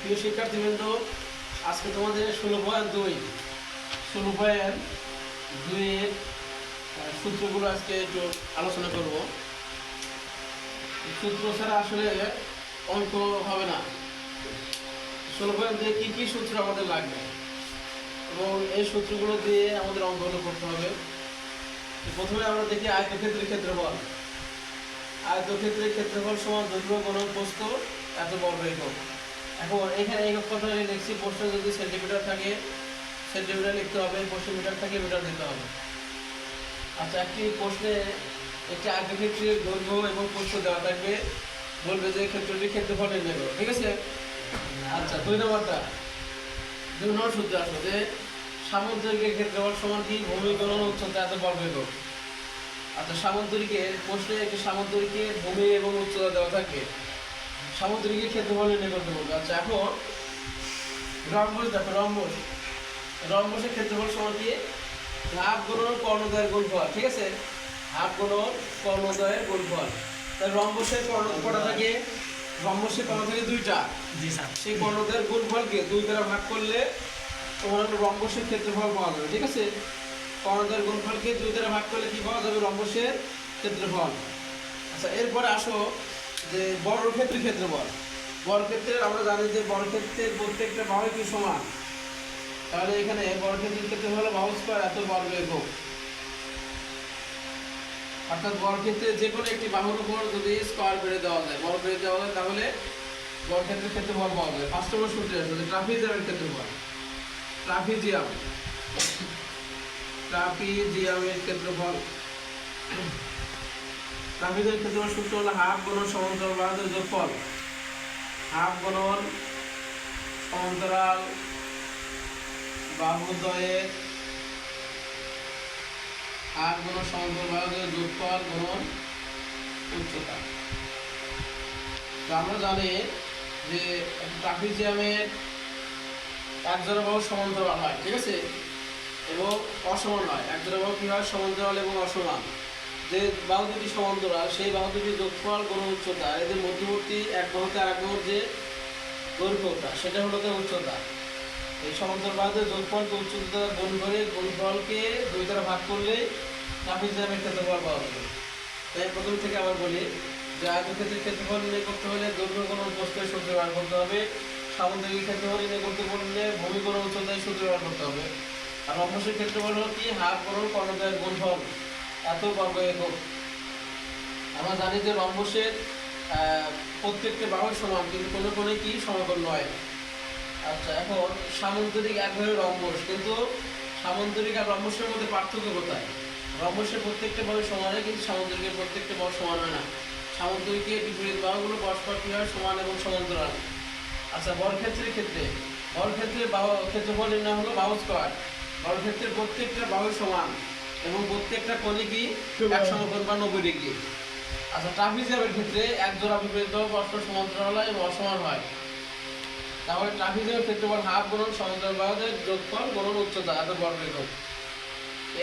প্রিয় শিক্ষার্থীবৃন্দ, আজকে তোমাদের ষোলো পয়েন্ট দুই। ষোলো পয়েন্ট দুইয়ের সূত্রগুলো আজকে একটু আলোচনা করব। সূত্র ছাড়া আসলে অঙ্ক হবে না। ষোলো পয়েন্ট দুয়ে কী কী সূত্র আমাদের লাগবে? এবং এই সূত্রগুলো দিয়ে আমাদের অঙ্কগুলো করতে হবে। প্রথমে আমরা দেখি আয়তক্ষেত্রের ক্ষেত্রফল। আয়তক্ষেত্রের ক্ষেত্রফল সমান দৈর্ঘ্য, গণন, প্রস্থ, এত বর্গ একক এখন এখানে একক কথা লিখছি, প্রশ্ন যদি সেন্টিমিটার থাকে সেন্টিমিটার লিখতে হবে, প্রশ্ন মিটার থাকে মিটার দিতে হবে। আচ্ছা একটি প্রশ্নে একটি আয়তক্ষেত্রের দৈর্ঘ্য এবং প্রস্থ দেওয়া থাকবে। বলবে যে ক্ষেত্রটির ক্ষেত্রফল নির্ণয় করো, ঠিক আছে? আচ্ছা দুই নম্বরটা। দুই নম্বর সূত্র আসলো যে সামুদ্রিকের ক্ষেত্রফল সমান কি? ভূমি গণন উচ্চতা এত একক আচ্ছা সামুদ্রিকের প্রশ্নে একটি সামুদ্রিকের ভূমি এবং উচ্চতা দেওয়া থাকে। সামুদ্রিকের ক্ষেত্রফল নির্ণয় করতে বলবে আচ্ছা এখন রম্বস দেখো রম্বস। রম্বসের ক্ষেত্রফল সমান দিয়ে হাফ গুণন কর্ণদয়ের গুণফল ঠিক আছে? হাফ গুণন কর্ণদয়ের গুণফল। তাহলে রম্বসের কর্ণ কটা থাকে? রম্বসের কর্ণ থাকে দুইটা। জি স্যার। সেই কর্ণদয়ের গুণফলকে দুই দ্বারা ভাগ করলে তোমার রম্বসের ক্ষেত্রফল পাওয়া যাবে ঠিক আছে? কর্ণদয়ের গুণফলকে দুই দ্বারা ভাগ করলে কী পাওয়া যাবে? রম্বসের ক্ষেত্রফল আচ্ছা এরপরে আসো। যে বর্গক্ষেত্রের ক্ষেত্রফল বর্গক্ষেত্রের আমরা জানি যে বড় বর্গক্ষেত্রের প্রত্যেকটা বাহু কি সমান। তাহলে এখানে বর্গক্ষেত্রের ক্ষেত্রে হলো বাহু স্কোয়ার এত বর্গ একক অর্থাৎ বর্গক্ষেত্রে যে কোনো একটি বাহুর উপর যদি স্কোয়ার বেড়ে দেওয়া যায় বড় বেড়ে দেওয়া যায়, তাহলে বর্গক্ষেত্রের বল পাওয়া যায়। ফার্স্ট নম্বর সূত্রে আসবে যে ট্রাপিজিয়ামের ক্ষেত্রফল ট্রাপিজিয়াম। ট্রাপিজিয়ামের ক্ষেত্রফল ট্রাপিজিয়ামের ক্ষেত্রফল সূত্র হলো হাফ গুণন সমান্তরাল বাহুদের যোগফল। হাফ গুণন সমান্তরাল বাহুদ্বয়ের হাফ গুণন সমান্তরাল বাহুদের যোগফল গুণন উচ্চতা। তো আমরা জানি যে ট্রাপিজিয়ামের এক জোড়া বাহু সমান্তরাল হয়, ঠিক আছে? এবং অসমান হয়। এক জোড়া বাহু কি হয়? সমান্তরাল এবং অসমান। যে বাহু দুটি সমান্তরাল, সেই বাহু দুটি যোগফল কোনো উচ্চতা এদের মধ্যবর্তী এক বাহুতে বাহুর যে দৈর্ঘ্যটা, সেটা হলো তার উচ্চতা। এই সমান্তরাল বাহুদের যোগফলকে উচ্চতা গুণ করে গুণফলকে দুই দ্বারা ভাগ করলে ট্রাপিজিয়ামের ক্ষেত্রফল পাওয়া যাবে। তাই প্রথম থেকে আবার বলি যে আয়তক্ষেত্রের ক্ষেত্রফল নির্ণয় করতে হলে দৈর্ঘ্য কোনো প্রস্থের সূত্র ব্যবহার করতে হবে। সামুদ্রিক ক্ষেত্রফল নির্ণয় করতে বললে ভূমি কোনো উচ্চতায় সূত্র ব্যবহার করতে হবে। আর রম্বসের ক্ষেত্রফল হলো কি? হাফ কোন কর্ণদয়ের গুণফল। এত বর্গ একক আমরা জানি যে রম্বসের প্রত্যেকটা বাহু সমান, কিন্তু কোনো কোনো কি সমাকল নয়। আচ্ছা এখন সামুদ্রিক এক ধরনের রম্বস কিন্তু সামুদ্রিক আর রম্বসের মধ্যে পার্থক্য কোথায়? রম্বসের প্রত্যেকটা বাহু সমান হয়, কিন্তু সামুদ্রিকের প্রত্যেকটা বাহু সমান হয় না। সামুদ্রিকের বিপরীত বাহুগুলো পরস্পর কি হয়? সমান এবং সমান্তরাল। আচ্ছা বর্গক্ষেত্রের ক্ষেত্রে। বর্গক্ষেত্রের বাহু, ক্ষেত্রফল নির্ণয় হলো বাহু স্কোয়ার বর্গক্ষেত্রের প্রত্যেকটা বাহু সমান। এবং প্রত্যেকটা কোণে কি এক সমকোণ বা নব্বই ডিগ্রি। আচ্ছা ট্রাপিজিয়ামের ক্ষেত্রে এক জোড়া বিপরীত পরস্পর সমান্তরাল হয় এবং অসমান হয়। তাহলে ট্রাপিজিয়ামের ক্ষেত্রফল হাফ গুণন সমান্তরাল বাহুদের যোগফল গুণন উচ্চতা এত বর্গ একক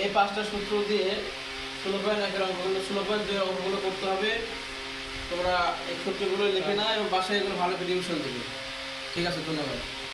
এই পাঁচটা সূত্র দিয়ে ষোলো পয়েন্ট একের অঙ্কগুলো ষোলো পয়েন্ট দুই অঙ্কগুলো করতে হবে। তোমরা এই সূত্রগুলো লিখে না এবং বাসায় এগুলো ভালো রিভিশন দেবে। ঠিক আছে ধন্যবাদ।